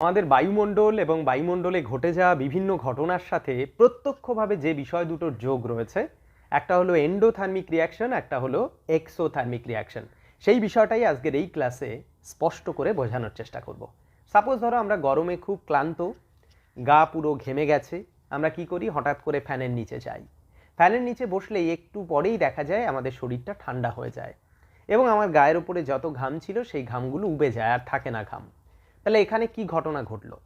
আমাদের বায়ুমণ্ডল এবং বায়ুমণ্ডলে ঘটে যাওয়া বিভিন্ন ঘটনার সাথে প্রত্যক্ষভাবে যে বিষয় দুটোর যোগ রয়েছে, একটা হলো এন্ডোথার্মিক রিয়াকশন একটা হলো এক্সোথার্মিক রিয়াকশন সেই বিষয়টাই আজকের এই ক্লাসে স্পষ্ট করে বোঝানোর চেষ্টা করব। সাপোজ ধরো আমরা গরমে খুব ক্লান্ত, গা পুরো ঘেমে গেছে, আমরা কি করি? হঠাৎ করে ফ্যানের নিচে যাই। ফ্যানের নিচে বসলেই একটু পরেই দেখা যায় আমাদের শরীরটা ঠান্ডা হয়ে যায় এবং আমার গায়ের উপরে যত ঘাম ছিল সেই ঘামগুলো উবে যায়, আর থাকে না ঘাম। তাহলে এখানে কি ঘটনা ঘটলো?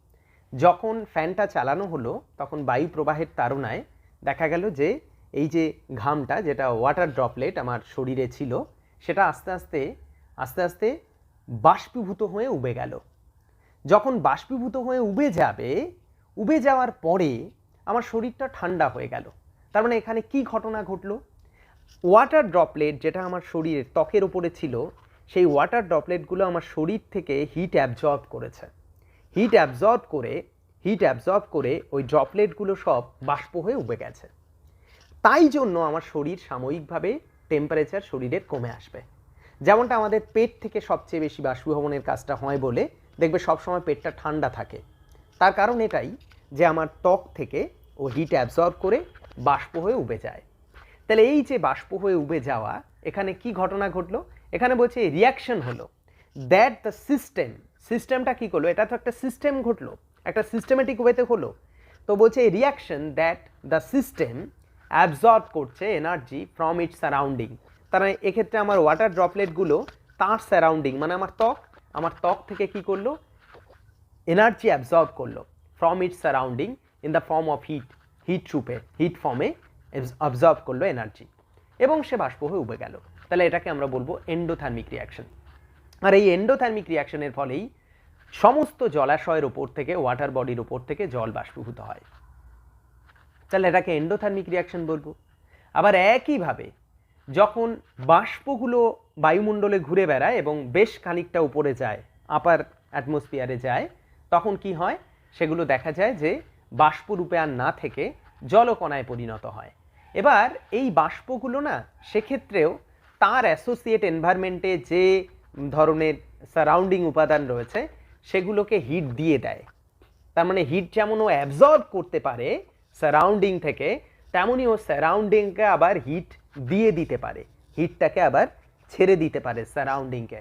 যখন ফ্যানটা চালানো হলো, তখন বায়ু প্রবাহের তাড়নায় দেখা গেল যে, এই যে ঘামটা, যেটা ওয়াটার ড্রপলেট আমার শরীরে ছিল, সেটা আস্তে আস্তে আস্তে আস্তে বাষ্পীভূত হয়ে উবে গেল। যখন বাষ্পীভূত হয়ে উবে যাবে, উবে যাওয়ার পরে আমার শরীরটা ঠান্ডা হয়ে গেল। তার মানে এখানে কি ঘটনা ঘটলো? ওয়াটার ড্রপলেট যেটা আমার শরীরের ত্বকের উপরে ছিল সেই ওয়াটার ড্রপলেটগুলো আমার শরীর থেকে হিট অ্যাবজর্ব করেছে। হিট অ্যাবজর্ব করে হিট অ্যাবজর্ব করে ওই ড্রপলেটগুলো সব বাষ্প হয়ে উবে গেছে। তাই জন্য আমার শরীর সাময়িকভাবে টেম্পারেচার শরীরের কমে আসবে। যেমনটা আমাদের পেট থেকে সবচেয়ে বেশি বাষ্পীভবনের কাজটা হয় বলে, দেখবে সবসময় পেটটা ঠান্ডা থাকে। তার কারণ এটাই যে আমার ত্বক থেকে ও হিট অ্যাবজর্ব করে বাষ্প হয়ে উবে যায়। তাহলে এই যে বাষ্প হয়ে উবে যাওয়া, এখানে কি ঘটনা ঘটলো? এখানে বলছে রিয়াকশন হলো। দ্যাট দ্য সিস্টেম সিস্টেমটা কি করল? এটা তো একটা সিস্টেম ঘটলো। একটা সিস্টেমেটিক ওয়েতে হলো। তো বলছে reaction that the system absorb করছে এনার্জি ফ্রম ইটস সারাউন্ডিং তার মানে এক্ষেত্রে আমার ওয়াটার ড্রপলেটগুলো তার সারাউন্ডিং মানে আমার ত্বক আমার ত্বক থেকে কি করল? এনার্জি অ্যাবজর্ব করল from its surrounding in the form of heat heat রূপে হিট ফর্মে অবজর্ভ করল এনার্জি এবং সে বাষ্প হয়ে উবে গেল। তাহলে এটাকে আমরা বলব এন্ডোথার্মিক রিয়াকশন আর এই এন্ডোথার্মিক রিয়াকশনের ফলেই সমস্ত জলাশয়ের ওপর থেকে ওয়াটার বডির ওপর থেকে জল বাষ্পীভূত হয়। তাহলে এটাকে এন্ডোথার্মিক রিয়াকশন বলব। আবার একইভাবে যখন বাষ্পগুলো বায়ুমণ্ডলে ঘুরে বেড়ায় এবং বেশ খানিকটা উপরে যায় আপার অ্যাটমসফিয়ারে যায়, তখন কি হয়? সেগুলো দেখা যায় যে বাষ্পরূপে আর না থেকে জলকণায় পরিণত হয়। এবার এই বাষ্পগুলো না সেক্ষেত্রেও তার অ্যাসোসিয়েট এনভায়রনমেন্টে যে ধরনের সারাউন্ডিং উপাদান রয়েছে, সেগুলোকে হিট দিয়ে দেয়। তার মানে হিট যেমন ও অ্যাবজর্ব করতে পারে সারাউন্ডিং থেকে তেমনই ও সারাউন্ডিংকে আবার হিট দিয়ে দিতে পারে। হিটটাকে আবার ছেড়ে দিতে পারে সারাউন্ডিংকে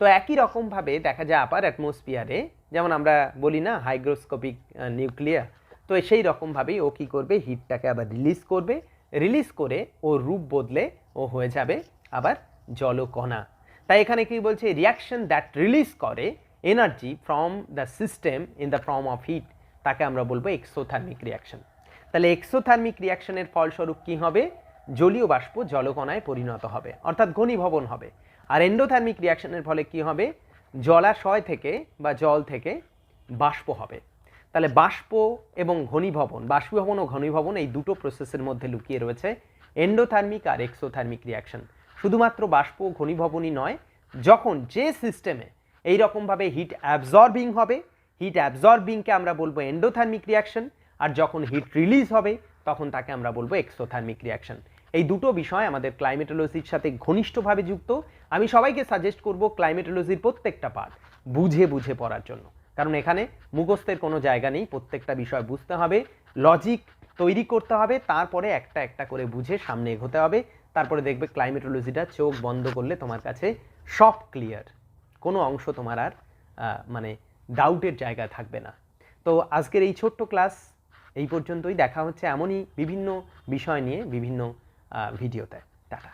তো একই রকমভাবে দেখা যায় আপার অ্যাটমসফিয়ারে যেমন আমরা বলি না হাইগ্রোস্কোপিক নিউক্লিয়ার তো সেই রকমভাবেই ও কী করবে? হিটটাকে আবার রিলিজ করবে। রিলিজ করে ও রূপ বদলে ও হয়ে যাবে আবার জলকণা। তাই এখানে কি বলছে রিয়াকশন দ্যাট রিলিজ করে energy from the system in the form of heat তাকে আমরা বলব এক্সোথার্মিক রিয়াকশন তাহলে এক্সোথার্মিক রিয়াকশনের ফলস্বরূপ কি হবে? জলীয় বাষ্প জলকণায় পরিণত হবে, অর্থাৎ ঘনীভবন হবে। আর এন্ডোথার্মিক রিয়াকশনের ফলে কি হবে? জলাশয় থেকে বা জল থেকে বাষ্প হবে। তাহলে বাষ্প এবং ঘনীভবন, বাষ্পীভবন ও ঘনীভবন এই দুটো প্রসেসের মধ্যে লুকিয়ে রয়েছে। এন্ডোথার্মিক আর এক্সোথার্মিক রিয়াকশন শুধুমাত্র বাষ্প ঘনীভবনই নয়, যখন যে সিস্টেমে এই রকমভাবে হিট অ্যাবজর্বিং হবে হিট অ্যাবজর্বিংকে আমরা বলব এন্ডোথার্মিক রিয়াকশন আর যখন হিট রিলিজ হবে, তখন তাকে আমরা বলব এক্সোথার্মিক রিয়াকশন এই দুটো বিষয় আমাদের ক্লাইমেটোলজির সাথে ঘনিষ্ঠভাবে যুক্ত। আমি সবাইকে সাজেস্ট করব ক্লাইমেটোলজির প্রত্যেকটা পার্ট বুঝে বুঝে পড়ার জন্য। কারণ এখানে মুখস্থের কোনো জায়গা নেই, প্রত্যেকটা বিষয় বুঝতে হবে। লজিক তৈরি করতে হবে, তারপরে একটা একটা করে বুঝে সামনে এগোতে হবে। তারপরে দেখবে ক্লাইমেটোলজিটা চোখ বন্ধ করলে তোমার কাছে সব ক্লিয়ার কোনো অংশ তোমার আর মানে ডাউটের জায়গা থাকবে না। তো আজকের এই ছোট্ট ক্লাস এই পর্যন্তই। দেখা হচ্ছে এমনই বিভিন্ন বিষয় নিয়ে বিভিন্ন ভিডিওতে টাটা।